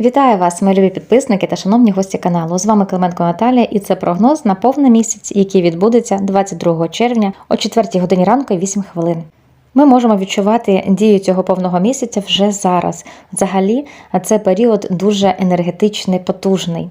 Вітаю вас, мої любі підписники та шановні гості каналу. З вами Клименко Наталія, і це прогноз на повний місяць, який відбудеться 22 червня о 4 годині ранку і 8 хвилин. Ми можемо відчувати дію цього повного місяця вже зараз. Взагалі, це період дуже енергетичний, потужний.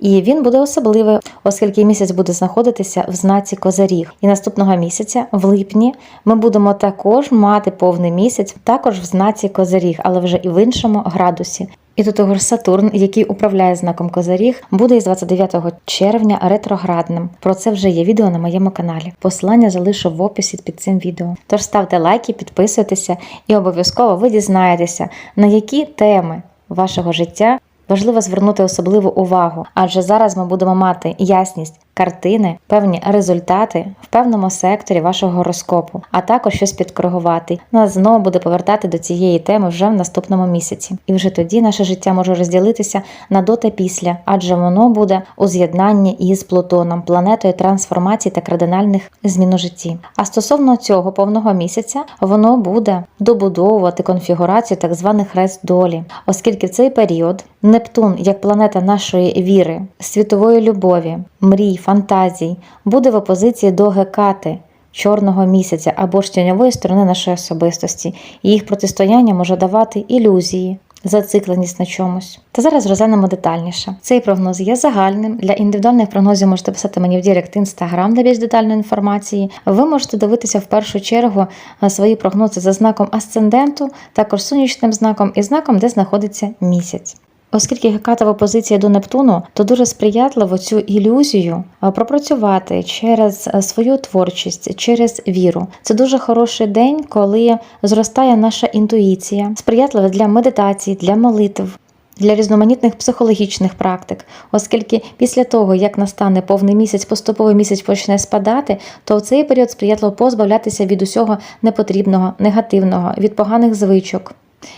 І він буде особливий, оскільки місяць буде знаходитися в знаці Козаріг. І наступного місяця, в липні, ми будемо також мати повний місяць, також в знаці Козаріг, але вже і в іншому градусі. І до того ж Сатурн, який управляє знаком Козаріг, буде із 29 червня ретроградним. Про це вже є відео на моєму каналі. Посилання залишу в описі під цим відео. Тож ставте лайки, підписуйтеся і обов'язково ви дізнаєтеся, на які теми вашого життя важливо звернути особливу увагу, адже зараз ми будемо мати ясність картини, певні результати в певному секторі вашого гороскопу, а також щось підкоригувати. Нас знову буде повертати до цієї теми вже в наступному місяці. І вже тоді наше життя може розділитися на до та після, адже воно буде у з'єднанні із Плутоном, планетою трансформації та кардинальних змін у житті. А стосовно цього повного місяця, воно буде добудовувати конфігурацію так званих хрест долі, оскільки в цей період Нептун, як планета нашої віри, світової любові, мрій, фантазій, буде в опозиції до Гекати. Чорного місяця або ж тіньової сторони нашої особистості, і їх протистояння може давати ілюзії, зацикленість на чомусь. Та зараз розглянемо детальніше. Цей прогноз є загальним. Для індивідуальних прогнозів можете писати мені в Дірект Інстаграм для більш детальної інформації. Ви можете дивитися в першу чергу е, свої прогнози за знаком асценденту, також сонячним знаком і знаком, де знаходиться місяць. Оскільки Геката в опозиції до Нептуну, то дуже сприятливо цю ілюзію е, пропрацювати через е, свою творчість, через віру. Це дуже хороший день, коли зростає наша інтуїція, сприятливо для медитації, для молитв. Для різноманітних психологічних практик, оскільки після того, як настане повний місяць, поступовий місяць почне спадати, то в цей період сприятливо позбавлятися від усього непотрібного, негативного, від поганих звичок,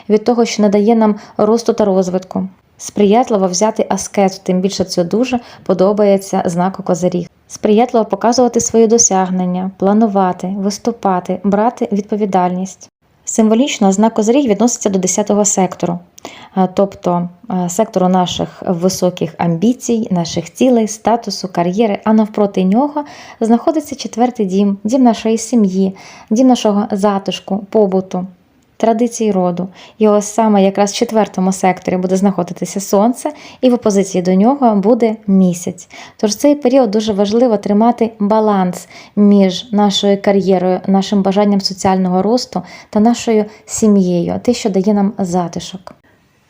від того, що не дає нам росту та розвитку. Сприятливо взяти аскезу, тим більше це дуже подобається знаку Козиріг. Сприятливо показувати свої досягнення, планувати, виступати, брати відповідальність. Символічно знак Козиріг відноситься до 10-го сектору, тобто сектору наших високих амбіцій, наших цілей, статусу, кар'єри, а навпроти нього знаходиться четвертий дім, дім нашої сім'ї, дім нашого затишку, побуту традицій роду. І ось саме якраз в четвертому секторі буде знаходитися сонце, і в опозиції до нього буде місяць. Тож цей період дуже важливо тримати баланс між нашою кар'єрою, нашим бажанням соціального росту та нашою сім'єю, те, що дає нам затишок.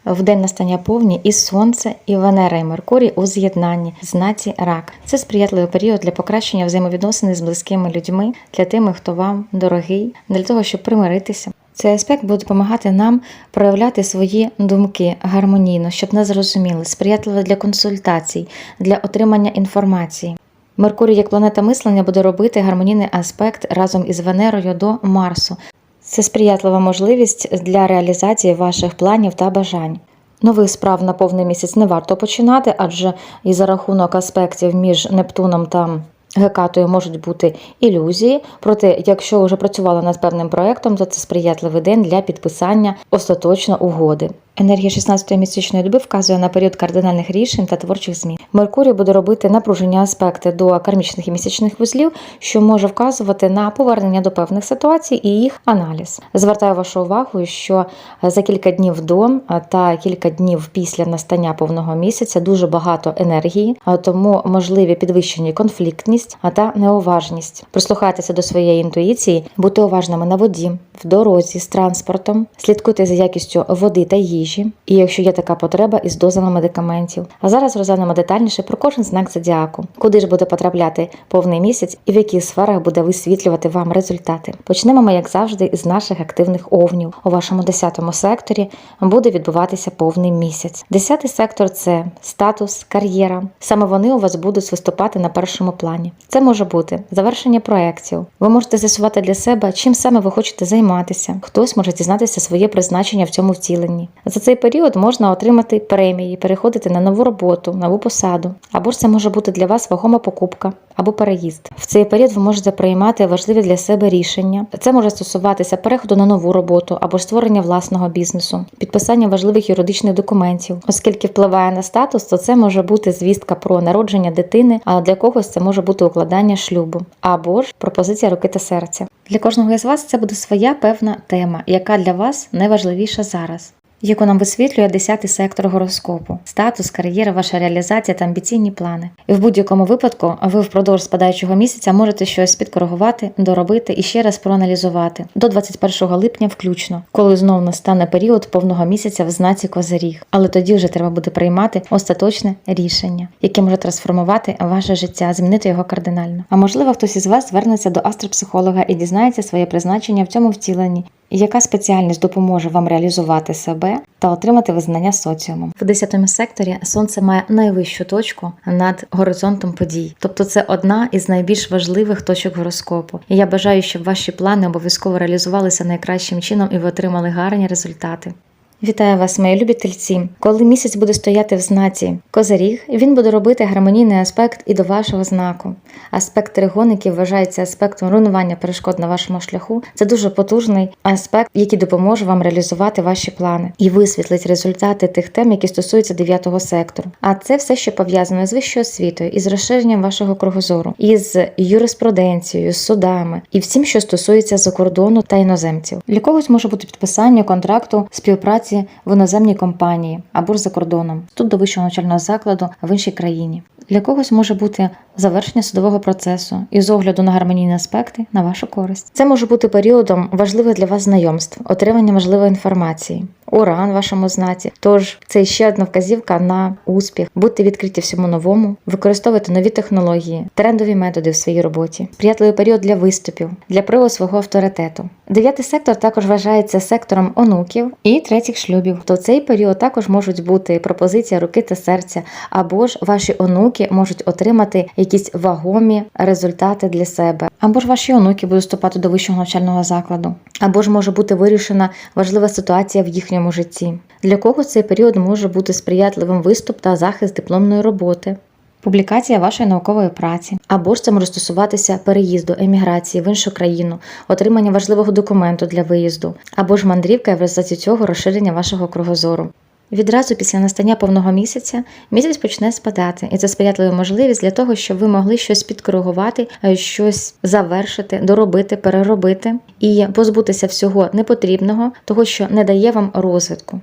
В день настання повні і Сонце, і Венера, і Меркурій у з'єднанні знаці рак. Це сприятливий період для покращення взаємовідносин з близькими людьми, для тими, хто вам дорогий, для того, щоб примиритися. Цей аспект буде допомагати нам проявляти свої думки гармонійно, щоб нас зрозуміли, сприятливо для консультацій, для отримання інформації. Меркурій, як планета мислення, буде робити гармонійний аспект разом із Венерою до Марсу. Це сприятлива можливість для реалізації ваших планів та бажань. Нових справ на повний місяць не варто починати, адже і за рахунок аспектів між Нептуном та Гекатою можуть бути ілюзії, проте, якщо вже працювали над певним проектом, то це сприятливий день для підписання остаточно угоди. Енергія 16-ї місячної доби вказує на період кардинальних рішень та творчих змін. Меркурій буде робити напружені аспекти до кармічних і місячних вузлів, що може вказувати на повернення до певних ситуацій і їх аналіз. Звертаю вашу увагу, що за кілька днів до та кілька днів після настання повного місяця дуже багато енергії, тому можливі підвищені конфліктність а та неуважність. Прислухайтеся до своєї інтуїції, бути уважними на воді, в дорозі з транспортом, слідкуйте за якістю води та їжі і якщо є така потреба, із дозами медикаментів. А зараз розглянемо детальніше про кожен знак зодіаку, куди ж буде потрапляти повний місяць і в яких сферах буде висвітлювати вам результати. Почнемо ми, як завжди, із наших активних овнів. У вашому 10 секторі буде відбуватися повний місяць. Десятий сектор це статус, кар'єра. Саме вони у вас будуть виступати на першому плані. Це може бути завершення проєктів. Ви можете з'ясувати для себе, чим саме ви хочете займатися займатися. Хтось може дізнатися своє призначення в цьому втіленні. За цей період можна отримати премії, переходити на нову роботу, нову посаду. Або ж це може бути для вас вагома покупка або переїзд. В цей період ви можете приймати важливі для себе рішення. Це може стосуватися переходу на нову роботу або створення власного бізнесу, підписання важливих юридичних документів, оскільки впливає на статус, то це може бути звістка про народження дитини, а для когось це може бути укладання шлюбу або ж пропозиція руки та серця. Для кожного із вас це буде своя певна тема, яка для вас найважливіша зараз. Яку нам висвітлює 10-й сектор гороскопу, статус, кар'єра, ваша реалізація та амбіційні плани. І в будь-якому випадку ви впродовж спадаючого місяця можете щось підкоригувати, доробити і ще раз проаналізувати до 21 липня, включно, коли знову настане період повного місяця в знаці Козиріг. Але тоді вже треба буде приймати остаточне рішення, яке може трансформувати ваше життя, змінити його кардинально. А можливо, хтось із вас звернеться до астропсихолога і дізнається своє призначення в цьому втіленні. Яка спеціальність допоможе вам реалізувати себе та отримати визнання соціумом в 10 секторі? Сонце має найвищу точку над горизонтом подій, тобто це одна із найбільш важливих точок гороскопу. І я бажаю, щоб ваші плани обов'язково реалізувалися найкращим чином і ви отримали гарні результати. Вітаю вас, мої любі тельці. Коли місяць буде стояти в знаці Козиріг, він буде робити гармонійний аспект і до вашого знаку. Аспект тригон, який вважається аспектом руйнування перешкод на вашому шляху, це дуже потужний аспект, який допоможе вам реалізувати ваші плани і висвітлить результати тих тем, які стосуються 9 сектору. А це все, що пов'язано з вищою освітою, із розширенням вашого кругозору, із юриспруденцією, з судами і всім, що стосується закордону та іноземців. Для когось може бути підписання контракту співпраці в іноземній компанії або ж за кордоном, тут до вищого навчального закладу в іншій країні. Для когось може бути завершення судового процесу і з огляду на гармонійні аспекти на вашу користь. Це може бути періодом важливих для вас знайомств, отримання важливої інформації, уран в вашому знаці. Тож це ще одна вказівка на успіх. Будьте відкриті всьому новому, використовуйте нові технології, трендові методи в своїй роботі, сприятливий період для виступів, для прояву свого авторитету. Дев'ятий сектор також вважається сектором онуків і третіх шлюбів. То цей період також можуть бути пропозиція руки та серця, або ж ваші онуки можуть отримати якісь вагомі результати для себе, або ж ваші онуки будуть вступати до вищого навчального закладу, або ж може бути вирішена важлива ситуація в їхньому житті. Для когось цей період може бути сприятливим виступ та захист дипломної роботи. Публікація вашої наукової праці, або ж це може стосуватися переїзду, еміграції в іншу країну, отримання важливого документу для виїзду, або ж мандрівка і в результаті цього розширення вашого кругозору. Відразу після настання повного місяця місяць почне спадати, і це сприятлива можливість для того, щоб ви могли щось підкоригувати, е, щось завершити, доробити, переробити і позбутися всього непотрібного, того, що не дає вам розвитку.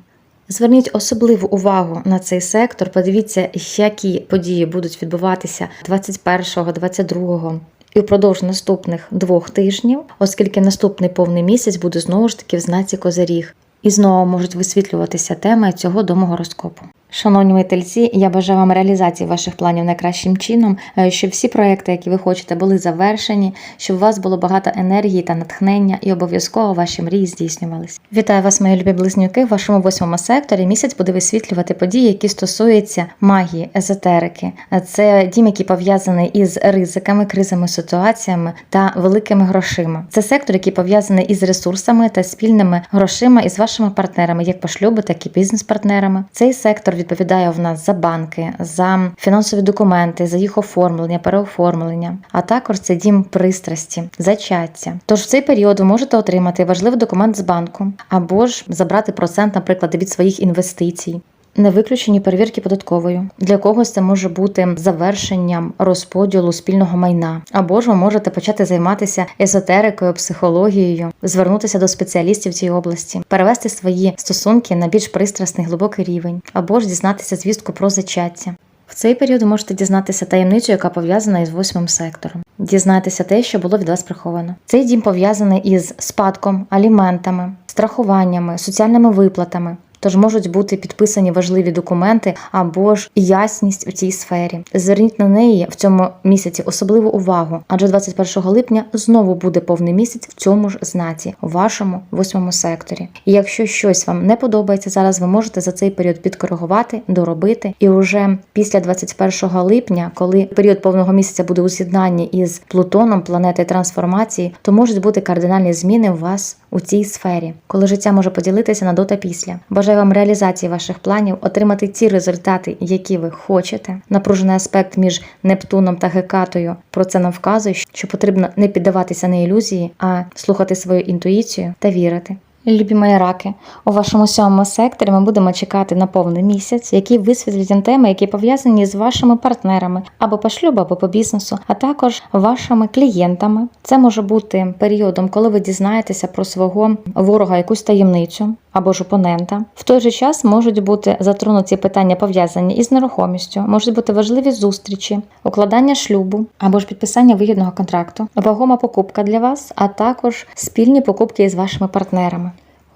Зверніть особливу увагу на цей сектор. Подивіться, які події будуть відбуватися 21, 22 і впродовж наступних двох тижнів, оскільки наступний повний місяць буде знову ж таки в знаці Козиріг. І знову можуть висвітлюватися теми цього домогороскопу. Шановні мої тельці, я бажаю вам реалізації ваших планів найкращим чином, е, щоб всі проекти, які ви хочете, були завершені, щоб у вас було багато енергії та натхнення, і обов'язково ваші мрії здійснювались. Вітаю вас, мої любі близнюки. В вашому восьмому секторі місяць буде висвітлювати події, які стосуються магії, езотерики. Це дім, який пов'язаний із ризиками, кризами, ситуаціями та великими грошима. Це сектор, який пов'язаний із ресурсами та спільними грошима із вашими партнерами, як по шлюбу, так і бізнес-партнерами. Цей сектор відповідає в нас за банки, за фінансові документи, за їх оформлення, переоформлення, а також це дім пристрасті, зачаття. Тож в цей період ви можете отримати важливий документ з банку або ж забрати процент, наприклад, від своїх інвестицій. Не виключені перевірки податковою. Для когось це може бути завершенням розподілу спільного майна, або ж ви можете почати займатися езотерикою, психологією, звернутися до спеціалістів цій області, перевести свої стосунки на більш пристрасний глибокий рівень, або ж дізнатися звістку про зачаття. В цей період ви можете дізнатися таємницю, яка пов'язана із восьмим сектором, дізнатися те, що було від вас приховано. Цей дім пов'язаний із спадком, аліментами, страхуваннями, соціальними виплатами. Тож можуть бути підписані важливі документи або ж ясність у цій сфері. Зверніть на неї в цьому місяці особливу увагу, адже 21 липня знову буде повний місяць в цьому ж знаці, у вашому восьмому секторі. І якщо щось вам не подобається зараз, ви можете за цей період підкоригувати, доробити. І вже після 21 липня, коли період повного місяця буде у з'єднанні із Плутоном, планети трансформації, то можуть бути кардинальні зміни у вас у цій сфері, коли життя може поділитися на до та після. Бажаю вам реалізації ваших планів, отримати ті результати, які ви хочете. Напружений аспект між Нептуном та Гекатою про це нам вказує, що потрібно не піддаватися на ілюзії, а слухати свою інтуїцію та вірити. Любі мої раки, у вашому сьомому секторі ми будемо чекати на повний місяць, який висвітлить вам теми, які пов'язані з вашими партнерами або по шлюбу, або по бізнесу, а також вашими клієнтами. Це може бути періодом, коли ви дізнаєтеся про свого ворога якусь таємницю або ж опонента. В той же час можуть бути затронуті питання пов'язані із нерухомістю, можуть бути важливі зустрічі, укладання шлюбу або ж підписання вигідного контракту, вагома покупка для вас, а також спільні покупки із вашими партнерами.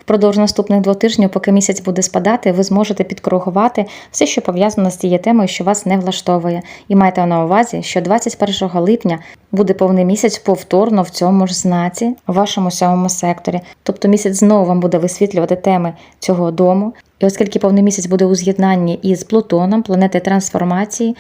Впродовж наступних двох тижнів, поки місяць буде спадати, ви зможете підкоригувати все, що пов'язано з цією темою, що вас не влаштовує. І майте на увазі, що 21 липня буде повний місяць повторно в цьому ж знаці, в вашому сьомому секторі. Тобто місяць знову вам буде висвітлювати теми цього дому. І оскільки повний місяць буде у з'єднанні із Плутоном, планети трансформації,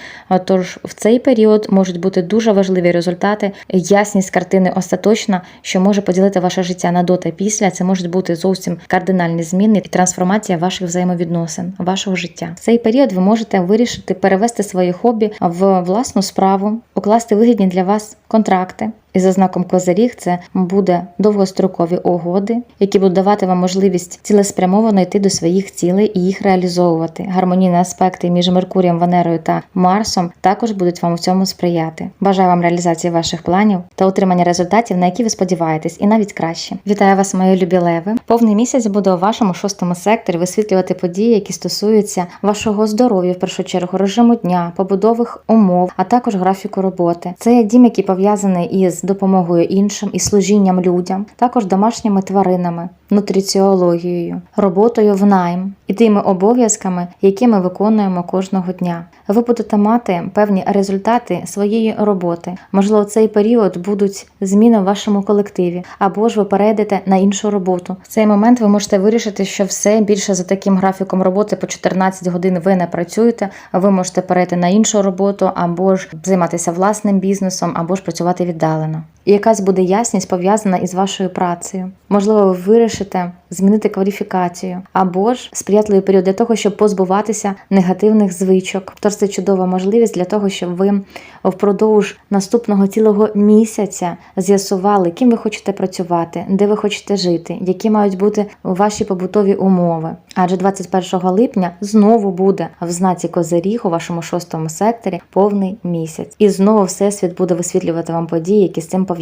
тож в цей період можуть бути дуже важливі результати, ясність картини остаточна, що може поділити ваше життя на до та після. Це можуть бути зовсім кардинальні зміни і трансформація ваших взаємовідносин, вашого життя. В цей період ви можете вирішити перевести своє хобі в власну справу, укласти вигідні для вас контракти. І за знаком Козиріг це буде довгострокові угоди, які будуть давати вам можливість цілеспрямовано йти до своїх цілей і їх реалізовувати. Гармонійні аспекти між Меркурієм, Венерою та Марсом також будуть вам у цьому сприяти. Бажаю вам реалізації ваших планів та отримання результатів, на які ви сподіваєтесь, і навіть краще. Вітаю вас, мої любі леви. Повний місяць буде у вашому шостому секторі висвітлювати події, які стосуються вашого здоров'я, в першу чергу, режиму дня, побудових умов, а також графіку роботи. Це дім, який пов'язаний із допомогою іншим і служінням людям, також домашніми тваринами, нутриціологією, роботою в найм і тими обов'язками, які ми виконуємо кожного дня. Ви будете мати певні результати своєї роботи. Можливо, цей період будуть зміни в вашому колективі, або ж ви перейдете на іншу роботу. В цей момент ви можете вирішити, що все більше за таким графіком роботи по 14 годин ви не працюєте. Ви можете перейти на іншу роботу, або ж займатися власним бізнесом, або ж працювати віддалено. കാണാം І якась буде ясність пов'язана із вашою працею. Можливо, ви вирішите змінити кваліфікацію, або ж сприятливий період для того, щоб позбуватися негативних звичок. Тож це чудова можливість для того, щоб ви впродовж наступного цілого місяця з'ясували, ким ви хочете працювати, де ви хочете жити, які мають бути ваші побутові умови. Адже 21 липня знову буде в знаці Козиріг у вашому шостому секторі повний місяць, і знову всесвіт буде висвітлювати вам події, які з цим пов'язані.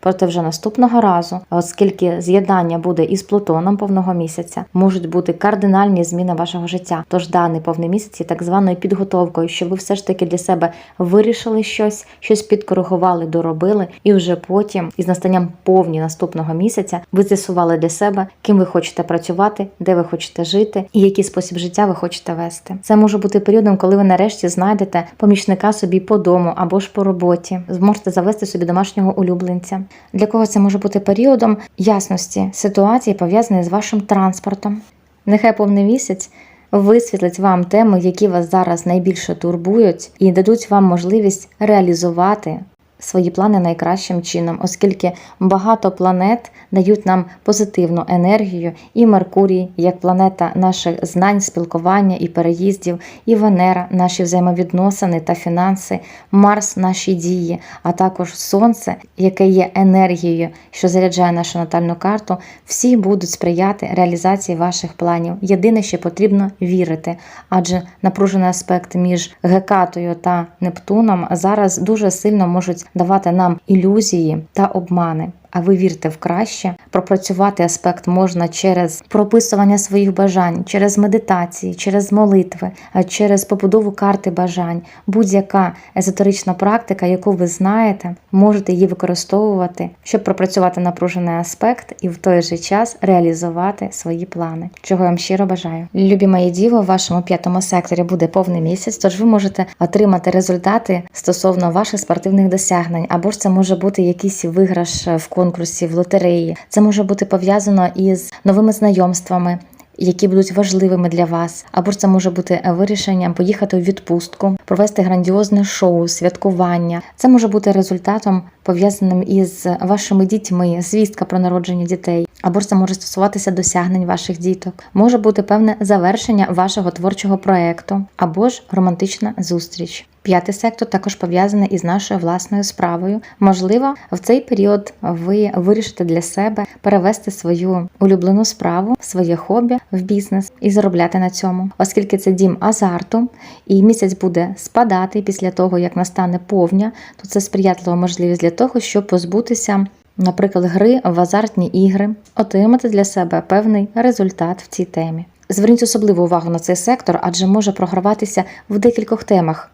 Проте вже наступного разу, оскільки з'єднання буде із Плутоном повного місяця, можуть бути кардинальні зміни вашого життя. Тож даний повний місяць є так званою підготовкою, щоб ви все ж таки для себе вирішили щось, щось підкоригували, доробили, і вже потім, із настанням повні наступного місяця, ви з'ясували для себе, ким ви хочете працювати, де ви хочете жити і який спосіб життя ви хочете вести. Це може бути періодом, коли ви нарешті знайдете помічника собі по дому або ж по роботі, зможете завести собі домашнього улюбленця. Для кого це може бути періодом ясності ситуації, пов'язаної з вашим транспортом. Нехай повний місяць висвітлить вам теми, які вас зараз найбільше турбують, і дадуть вам можливість реалізувати свої плани найкращим чином, оскільки багато планет дають нам позитивну енергію, і Меркурій, як планета наших знань, спілкування і переїздів, і Венера, наші взаємовідносини та фінанси, Марс, наші дії, а також Сонце, яке є енергією, що заряджає нашу натальну карту, всі будуть сприяти реалізації ваших планів. Єдине, що потрібно вірити, адже напружений аспект між Гекатою та Нептуном зараз дуже сильно можуть давати нам ілюзії та обмани. А ви вірите в краще. Пропрацювати аспект можна через прописування своїх бажань, через медитації, через молитви, е, через побудову карти бажань. Будь-яка езотерична практика, яку ви знаєте, можете її використовувати, щоб пропрацювати напружений аспект і в той же час реалізувати свої плани. Чого я вам щиро бажаю. Любі мої діви, у вашому п'ятому секторі буде повний місяць, тож ви можете отримати результати стосовно ваших спортивних досягнень, або ж це може бути якийсь виграш в конкурсі, в лотереї. Це може бути пов'язано із новими знайомствами. Які будуть важливими для вас, або це може бути вирішенням поїхати у відпустку, провести грандіозне шоу, святкування. Це може бути результатом пов'язаним із вашими дітьми, звістка про народження дітей, або це може стосуватися досягнень ваших діток. Може бути певне завершення вашого творчого проекту, або ж романтична зустріч. П'ятий сектор також пов'язаний із нашою власною справою. Можливо, в цей період ви вирішите для себе перевести свою улюблену справу, своє хобі в бізнес і заробляти на цьому, оскільки це дім азарту, і місяць буде спадати після того, як настане повня, то це сприятлива можливість для того, щоб позбутися. Наприклад, гри в азартні ігри, отримати для себе певний результат в цій темі. Зверніть особливу увагу на цей сектор, адже може програватися в декількох темах,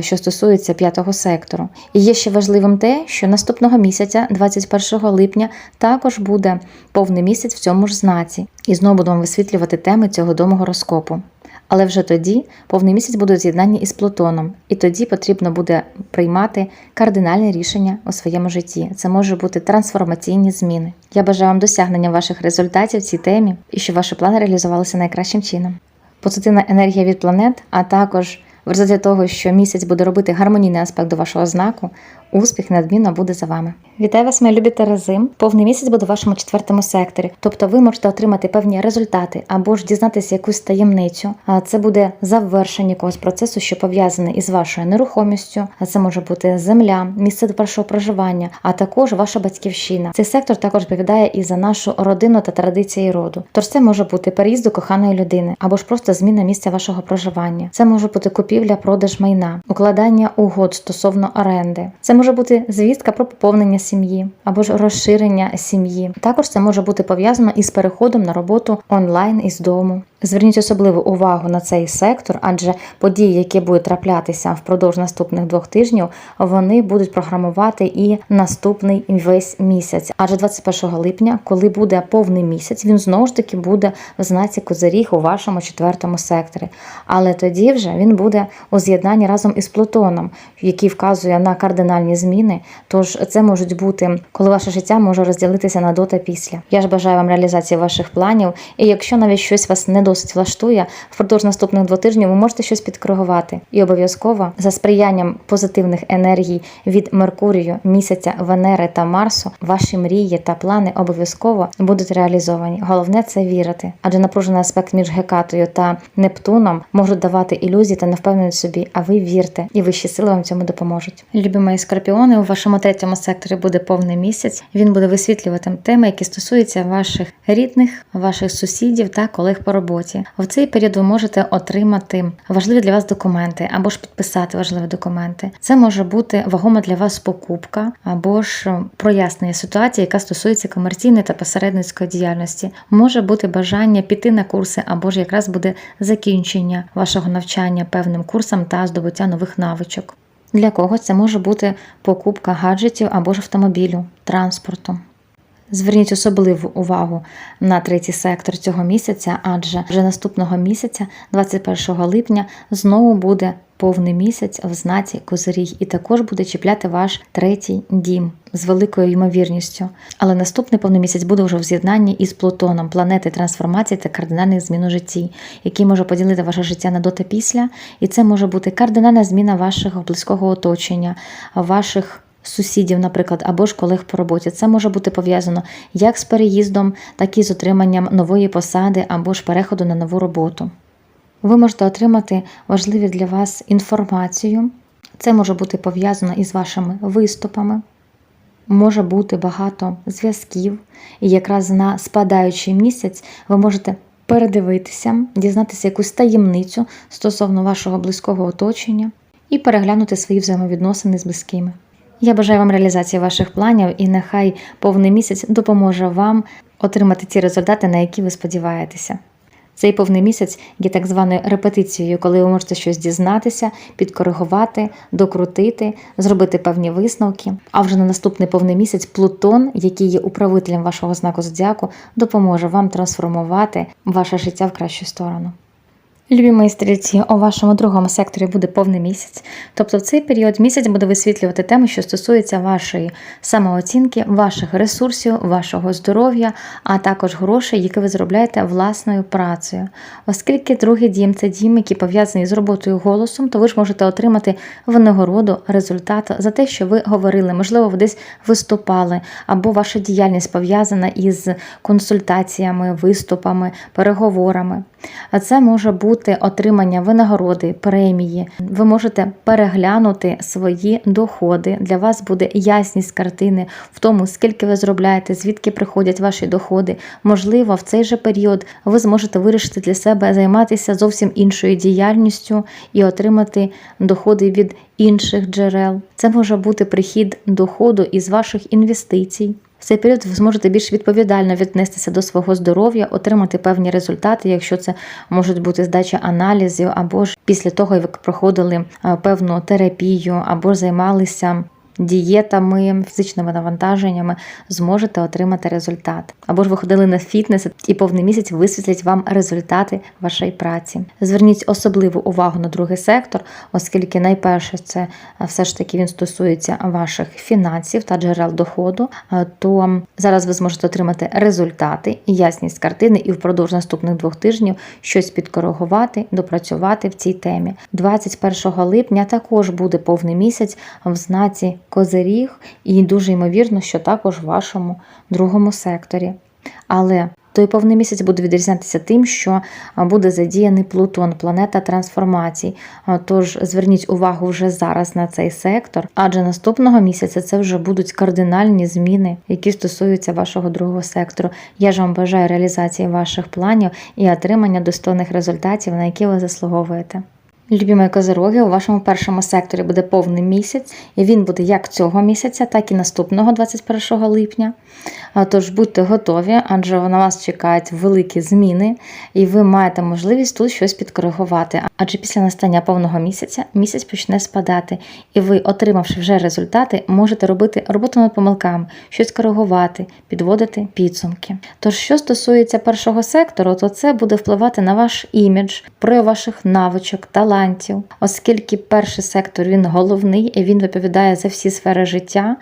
що стосується п'ятого сектору. І є ще важливим те, що наступного місяця, 21 липня, також буде повний місяць в цьому ж знаці, і знову будемо висвітлювати теми цього дому гороскопу. Але вже тоді повний місяць буде в з'єднанні із Плутоном, і тоді потрібно буде приймати кардинальні рішення у своєму житті. Це може бути трансформаційні зміни. Я бажаю вам досягнення ваших результатів в цій темі і щоб ваші плани реалізувалися найкращим чином. Позитивна енергія від планет, а також в результаті того, що місяць буде робити гармонійний аспект до вашого знаку, успіх неодмінно буде за вами. Вітаю вас, мої любі Терези. Повний місяць буде в вашому четвертому секторі. Тобто ви можете отримати певні результати або ж дізнатися якусь таємницю. Це буде завершення якогось процесу, що пов'язаний із вашою нерухомістю. Це може бути земля, місце вашого проживання, а також ваша батьківщина. Цей сектор також відповідає і за нашу родину та традиції роду. Тож це може бути переїзд до коханої людини, або ж просто зміна місця вашого проживання. Це може бути купівля, продаж майна, укладання угод стосовно оренди. Це може бути звістка про поповнення сім'ї або ж розширення сім'ї. Також це може бути пов'язано із переходом на роботу онлайн із дому. Зверніть особливу увагу на цей сектор, адже події, які будуть траплятися впродовж наступних двох тижнів, вони будуть програмувати і наступний весь місяць. Адже 21 липня, коли буде повний місяць, він знову ж таки буде в знаці Козиріг у вашому четвертому секторі. Але тоді вже він буде у з'єднанні разом із Плутоном, який вказує на кардинальні зміни. Тож це можуть бути, коли ваше життя може розділитися на до та після. Я ж бажаю вам реалізації ваших планів, і якщо навіть щось вас не досить влаштує, впродовж наступних двох тижнів ви можете щось підкоригувати. І обов'язково за сприянням позитивних енергій від Меркурію, місяця, Венери та Марсу, ваші мрії та плани обов'язково будуть реалізовані. Головне це вірити, адже напружений аспект між Гекатою та Нептуном можуть давати ілюзії та невпевненість собі. А ви вірте, і вищі сили вам цьому допоможуть. Любі мої скорпіони, у вашому третьому секторі буде повний місяць. Він буде висвітлювати теми, які стосуються ваших рідних, ваших сусідів та колег по роботі. В цей період ви можете отримати важливі для вас документи або ж підписати важливі документи. Це може бути вагома для вас покупка або ж прояснення ситуації, яка стосується комерційної та посередницької діяльності. Може бути бажання піти на курси, або ж якраз буде закінчення вашого навчання певним курсам та здобуття нових навичок. Для когось це може бути покупка гаджетів або ж автомобілю, транспорту. Зверніть особливу увагу на третій сектор цього місяця, адже вже наступного місяця, 21 липня, знову буде повний місяць в знаці Козиріг, і також буде чіпляти ваш третій дім з великою ймовірністю. Але наступний повний місяць буде вже в з'єднанні із Плутоном, планети трансформації та кардинальних змін у житті, який може поділити ваше життя на до та після, і це може бути кардинальна зміна вашого близького оточення, ваших сусідів, наприклад, або ж колег по роботі. Це може бути пов'язано як з переїздом, так і з отриманням нової посади або ж переходу на нову роботу. Ви можете отримати важливі для вас інформацію. Це може бути пов'язано із вашими виступами. Може бути багато зв'язків, і якраз на спадаючий місяць ви можете передивитися, дізнатися якусь таємницю стосовно вашого близького оточення і переглянути свої взаємовідносини з близькими. Я бажаю вам реалізації ваших планів, і нехай повний місяць допоможе вам отримати ті результати, на які ви сподіваєтеся. Цей повний місяць є так званою репетицією, коли ви можете щось дізнатися, підкоригувати, докрутити, зробити певні висновки. А вже на наступний повний місяць Плутон, який є управителем вашого знаку зодіаку, допоможе вам трансформувати ваше життя в кращу сторону. Любі мої стрільці, у вашому другому секторі буде повний місяць. Тобто в цей період місяць буде висвітлювати теми, що стосуються вашої самооцінки, ваших ресурсів, вашого здоров'я, а також грошей, які ви заробляєте власною працею. Оскільки другий дім це дім, який пов'язаний з роботою голосом, то ви ж можете отримати винагороду, результат за те, що ви говорили. Можливо, ви десь виступали, або ваша діяльність пов'язана із консультаціями, виступами, переговорами. А це може бути отримання винагороди, премії. Ви можете переглянути свої доходи. Для вас буде ясність картини в тому, скільки ви заробляєте, звідки приходять ваші доходи. Можливо, в цей же період ви зможете вирішити для себе займатися зовсім іншою діяльністю і отримати доходи від інших джерел. Це може бути прихід доходу із ваших інвестицій. В цей період ви зможете більш відповідально віднестися до свого здоров'я, отримати певні результати, якщо це можуть бути здача аналізів, або ж після того, як проходили е, певну терапію, або займалися дієтами, фізичними навантаженнями, зможете отримати результат. Або ж ви ходили на фітнес і повний місяць висвітлять вам результати вашої праці. Зверніть особливу увагу на другий сектор, оскільки найперше це е, все ж таки він стосується ваших фінансів та джерел доходу. Е, То зараз ви зможете отримати результати і ясність картини, і впродовж наступних двох тижнів щось підкоригувати, допрацювати в цій темі. 21 липня також буде повний місяць в знаці Козиріг, і дуже ймовірно, що також в вашому другому секторі. Але той повний місяць буде відрізнятися тим, що буде задіяний Плутон, планета трансформацій. Тож зверніть увагу вже зараз на цей сектор, адже наступного місяця це вже будуть кардинальні зміни, які стосуються вашого другого сектору. Я ж вам бажаю реалізації ваших планів і отримання достойних результатів, на які ви заслуговуєте. Любі мої козироги, у вашому першому секторі буде повний місяць, і він буде як цього місяця, так і наступного 21 липня. Тож будьте готові, адже на вас чекають великі зміни, і ви маєте можливість тут щось підкоригувати. Адже після настання повного місяця місяць почне спадати, і ви, отримавши вже результати, можете робити роботу над помилками, щось коригувати, підводити підсумки. Тож, що стосується першого сектору, то це буде впливати на ваш імідж, прояв ваших навичок, талантів, оскільки перший сектор він головний і він відповідає за всі сфери життя.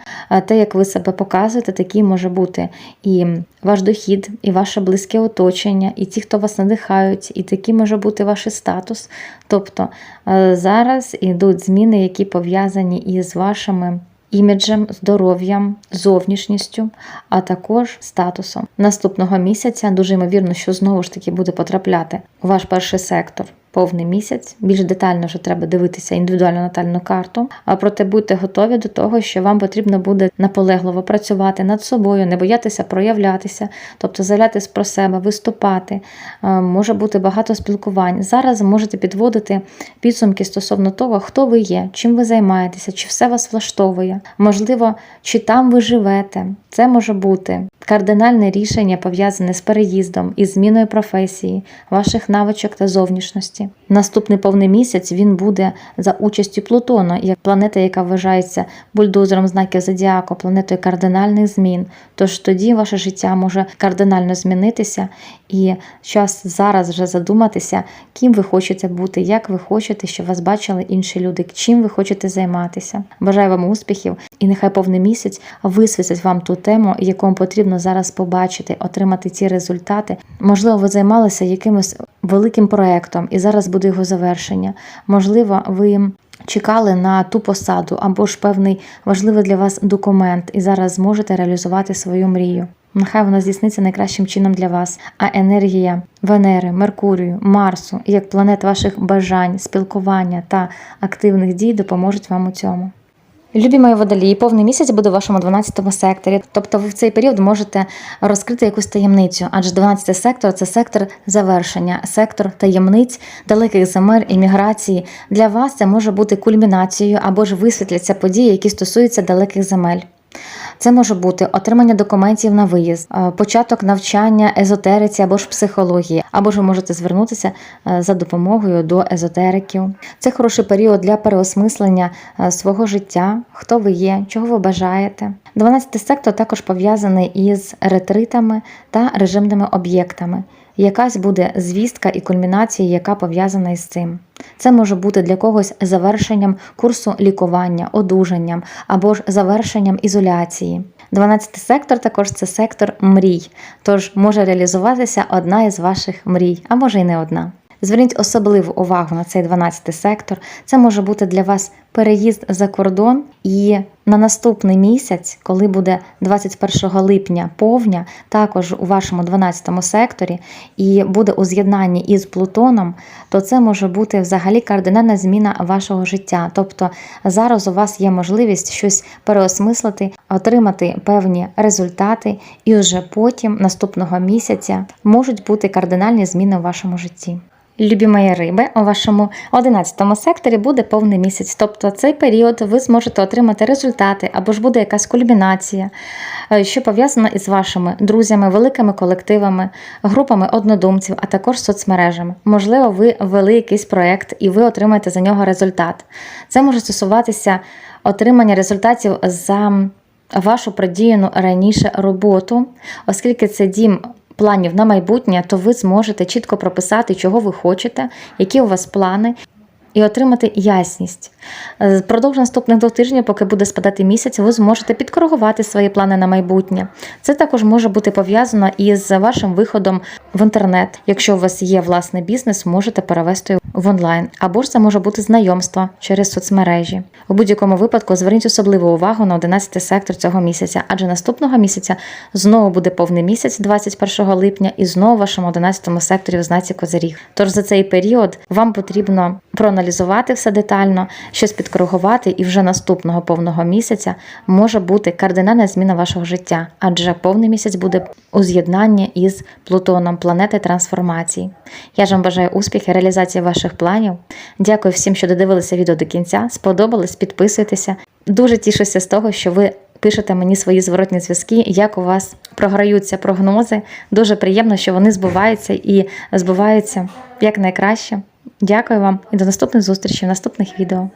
Те, як ви себе показуєте, такий може бути і ваш дохід, і ваше близьке оточення, і ті, хто вас надихають, і такий може бути ваш статус. Тобто е, зараз йдуть зміни, які пов'язані із вашими. Іміджем, здоров'ям, зовнішністю, а також статусом. Наступного місяця дуже ймовірно, що знову ж таки буде потрапляти у ваш перший сектор повний місяць. Більш детально вже треба дивитися індивідуальну натальну карту. А проте будьте готові до того, що вам потрібно буде наполегливо працювати над собою, не боятися проявлятися, тобто заявлятися про себе, виступати. Е, Може бути багато спілкувань. Зараз можете підводити підсумки стосовно того, хто ви є, чим ви займаєтеся, чи все вас влаштовує. Можливо, чи там ви живете. Це може бути кардинальне рішення пов'язане з переїздом і зміною професії, ваших навичок та зовнішності. Наступний повний місяць він буде за участю Плутона, як планета, яка вважається бульдозером знаків зодіаку, планетою кардинальних змін. Тож тоді ваше життя може кардинально змінитися, і час зараз вже задуматися, ким ви хочете бути, як ви хочете, щоб вас бачили інші люди, чим ви хочете займатися. Бажаю вам успіхів, і нехай повний місяць висвітлить вам ту тему, яку вам потрібно зараз побачити, отримати ці результати. Можливо, ви займалися якимось великим проектом, і зараз буде його завершення. Можливо, ви. Чекали на ту посаду або ж певний важливий для вас документ, і зараз зможете реалізувати свою мрію. Нехай вона здійсниться найкращим чином для вас. А енергія Венери, Меркурію, Марсу, як планет ваших бажань, спілкування та активних дій допоможуть вам у цьому. Любі мої водолії, повний місяць буде у вашому 12 секторі. Тобто ви в цей період можете розкрити якусь таємницю, адже 12 сектор це сектор завершення, сектор таємниць, далеких земель, імміграції. Для вас це може бути кульмінацією або ж висвітляться події, які стосуються далеких земель. Це може бути отримання документів на виїзд, е, початок навчання езотериці або ж психології, або ж ви можете звернутися е, за допомогою до езотериків. Це хороший період для переосмислення е, свого життя, хто ви є, чого ви бажаєте. 12 сектор також пов'язаний із ретритами та режимними об'єктами. Якась буде звістка і кульмінація, яка пов'язана із цим. Це може бути для когось завершенням курсу лікування, одужанням або ж завершенням ізоляції. 12 сектор також це сектор мрій, тож може реалізуватися одна із ваших мрій, а може й не одна. Зверніть особливу увагу на цей 12 сектор. Це може бути для вас переїзд за кордон, і на наступний місяць, коли буде 21 липня повня, також у вашому 12 секторі, і буде у з'єднанні із Плутоном, то це може бути взагалі кардинальна зміна вашого життя. Тобто зараз у вас є можливість щось переосмислити, отримати певні результати, і вже потім, наступного місяця, можуть бути кардинальні зміни у вашому житті. Любі мої риби, у вашому 11 секторі буде повний місяць. Тобто цей період ви зможете отримати результати або ж буде якась кульмінація, е, що пов'язана із вашими друзями, великими колективами, групами однодумців, а також соцмережами. Можливо, ви ввели якийсь проєкт і ви отримаєте за нього результат. Це може стосуватися отримання результатів за вашу продіяну раніше роботу, оскільки це дім планів на майбутнє, то ви зможете чітко прописати, чого ви хочете, які у вас плани. І отримати ясність. Продовж наступних двох тижнів, поки буде спадати місяць, ви зможете підкоригувати свої плани на майбутнє. Це також може бути пов'язано із вашим виходом в інтернет. Якщо у вас є власний бізнес, можете перевести в онлайн. Або ж це може бути знайомство через соцмережі. У будь-якому випадку зверніть особливу увагу на 11 сектор цього місяця, адже наступного місяця знову буде повний місяць, 21 липня, і знову в вашому 11 секторі в знаці Козиріг. Тож за цей період вам потрібно проаналізувати все детально, щось підкоригувати, і вже наступного повного місяця може бути кардинальна зміна вашого життя, адже повний місяць буде у з'єднанні із Плутоном, планети трансформації. Я ж вам бажаю успіху, реалізації ваших планів. Дякую всім, що додивилися відео до кінця. Сподобалось, підписуйтеся. Дуже тішуся з того, що ви пишете мені свої зворотні зв'язки, як у вас програються прогнози. Дуже приємно, що вони збуваються і збуваються як найкраще. Дякую вам і до наступних зустрічей в наступних відео.